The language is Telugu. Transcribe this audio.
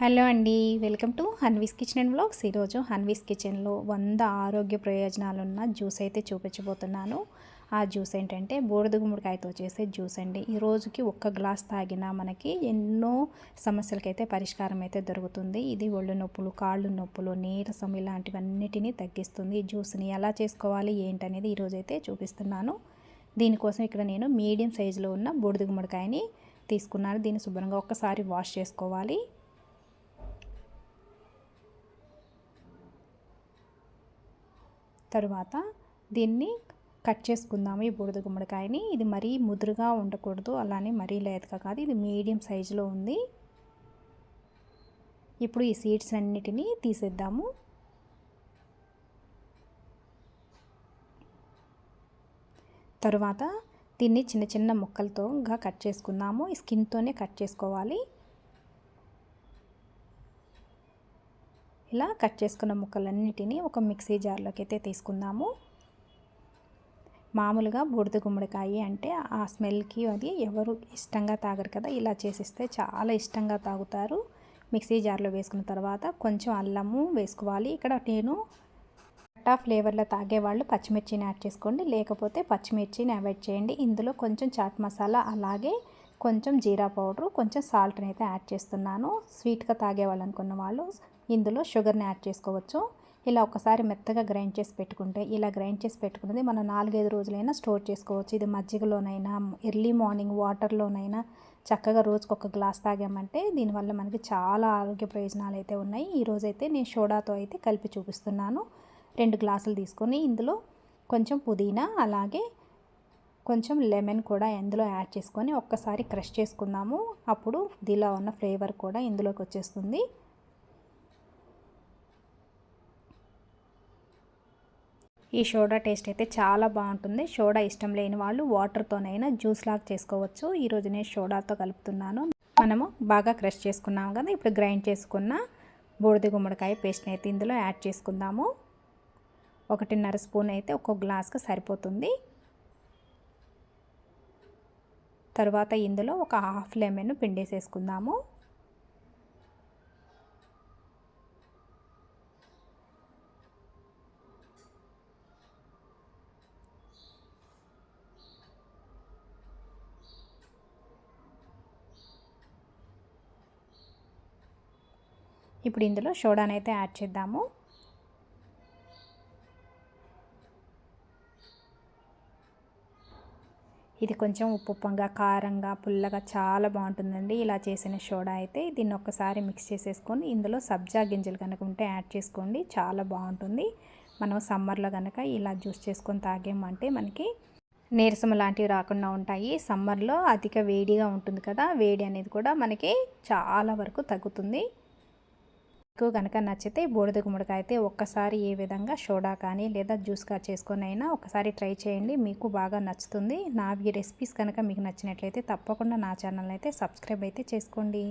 హలో అండి welcome to Hanvi's kitchen and blogs ఈరోజు హన్వీస్ కిచెన్లో వంద ఆరోగ్య ప్రయోజనాలు ఉన్న జ్యూస్ అయితే చూపించబోతున్నాను. ఆ జ్యూస్ ఏంటంటే బూడిద గుమ్మడికాయతో చేసే జ్యూస్ అండి. ఈ రోజుకి ఒక్క గ్లాస్ తాగినా మనకి ఎన్నో సమస్యలకైతే పరిష్కారం అయితే దొరుకుతుంది. ఇది ఒళ్ళు నొప్పులు కాళ్ళు నొప్పులు నీరసం ఇలాంటివన్నిటినీ తగ్గిస్తుంది. ఈ జ్యూస్ని ఎలా చేసుకోవాలి ఏంటనేది ఈరోజైతే చూపిస్తున్నాను. దీనికోసం ఇక్కడ నేను మీడియం సైజులో ఉన్న బూడిద గుమ్మడికాయని తీసుకున్నాను. దీన్ని శుభ్రంగా ఒక్కసారి వాష్ చేసుకోవాలి. తరువాత దీన్ని కట్ చేసుకుందాము ఈ బూడిద గుమ్మడికాయని. ఇది మరీ ముదురుగా ఉండకూడదు అలానే మరీ లేతగా కాదు. ఇది మీడియం సైజులో ఉంది. ఇప్పుడు ఈ సీడ్స్ అన్నిటినీ తీసేద్దాము. తరువాత దీన్ని చిన్న చిన్న ముక్కలతోగా కట్ చేసుకుందాము. ఈ స్కిన్తోనే కట్ చేసుకోవాలి. ఇలా కట్ చేసుకున్న ముక్కలన్నిటినీ ఒక మిక్సీ జార్లోకి అయితే తీసుకుందాము. మామూలుగా బూడిద గుమ్మడికాయ అంటే ఆ స్మెల్కి అది ఎవరు ఇష్టంగా తాగరు కదా ఇలా చేసిస్తే చాలా ఇష్టంగా తాగుతారు. మిక్సీ జార్లో వేసుకున్న తర్వాత కొంచెం అల్లము వేసుకోవాలి. ఇక్కడ నేను కట్టా ఫ్లేవర్లో తాగేవాళ్ళు పచ్చిమిర్చిని యాడ్ చేసుకోండి లేకపోతే పచ్చిమిర్చిని అవాయిడ్ చేయండి. ఇందులో కొంచెం చాట్ మసాలా అలాగే కొంచెం జీరా పౌడరు కొంచెం సాల్ట్ని అయితే యాడ్ చేస్తున్నాను. స్వీట్గా తాగేవాళ్ళనుకున్న వాళ్ళు ఇందులో షుగర్ని యాడ్ చేసుకోవచ్చు. ఇలా ఒకసారి మెత్తగా గ్రైండ్ చేసి పెట్టుకుంటే ఇలా గ్రైండ్ చేసి పెట్టుకున్నది మనం నాలుగైదు రోజులైనా స్టోర్ చేసుకోవచ్చు. ఇది మజ్జిగలోనైనా ఎర్లీ మార్నింగ్ వాటర్లోనైనా చక్కగా రోజుకు ఒక గ్లాస్ తాగామంటే దీనివల్ల మనకి చాలా ఆరోగ్య ప్రయోజనాలు అయితే ఉన్నాయి. ఈరోజైతే నేను సోడాతో అయితే కలిపి చూపిస్తున్నాను. రెండు గ్లాసులు తీసుకొని ఇందులో కొంచెం పుదీనా అలాగే కొంచెం లెమన్ కూడా ఇందులో యాడ్ చేసుకొని ఒక్కసారి క్రష్ చేసుకుందాము. అప్పుడు దీనిలో ఉన్న ఫ్లేవర్ కూడా ఇందులోకి వచ్చేస్తుంది. ఈ సోడా టేస్ట్ అయితే చాలా బాగుంటుంది. సోడా ఇష్టం లేని వాళ్ళు వాటర్తోనైనా జ్యూస్ లాగా చేసుకోవచ్చు. ఈరోజు నేను సోడాతో కలుపుతున్నాను. మనము బాగా క్రష్ చేసుకున్నాము కదా ఇప్పుడు గ్రైండ్ చేసుకున్న బూడిద గుమ్మడికాయ పేస్ట్ని అయితే ఇందులో యాడ్ చేసుకుందాము. ఒకటిన్నర స్పూన్ అయితే ఒక్కొక్క గ్లాస్కి సరిపోతుంది. తర్వాత ఇందులో ఒక హాఫ్ లెమన్ పిండేసేసుకుందాము. ఇప్పుడు ఇందులో సోడాని అయితే యాడ్ చేద్దాము. ఇది కొంచెం ఉప్పు ఉప్పంగా కారంగా పుల్లగా చాలా బాగుంటుందండి. ఇలా చేసిన సోడా అయితే దీన్ని ఒక్కసారి మిక్స్ చేసేసుకొని ఇందులో సబ్జా గింజలు కనుక ఉంటే యాడ్ చేసుకోండి. చాలా బాగుంటుంది. మనం సమ్మర్లో కనుక ఇలా జ్యూస్ చేసుకొని తాగామంటే మనకి నీరసం లాంటివి రాకుండా ఉంటాయి. సమ్మర్లో అధిక వేడిగా ఉంటుంది కదా వేడి అనేది కూడా మనకి చాలా వరకు తగ్గుతుంది. మీకు కనుక నచ్చితే బూడిద గుమ్మడికాయ అయితే ఒక్కసారి ఏ విధంగా సోడా కానీ లేదా జ్యూస్గా చేసుకొని అయినా ఒకసారి ట్రై చేయండి. మీకు బాగా నచ్చుతుంది. నా ఈ రెసిపీస్ కనుక మీకు నచ్చినట్లయితే తప్పకుండా నా ఛానల్ అయితే సబ్స్క్రైబ్ అయితే చేసుకోండి.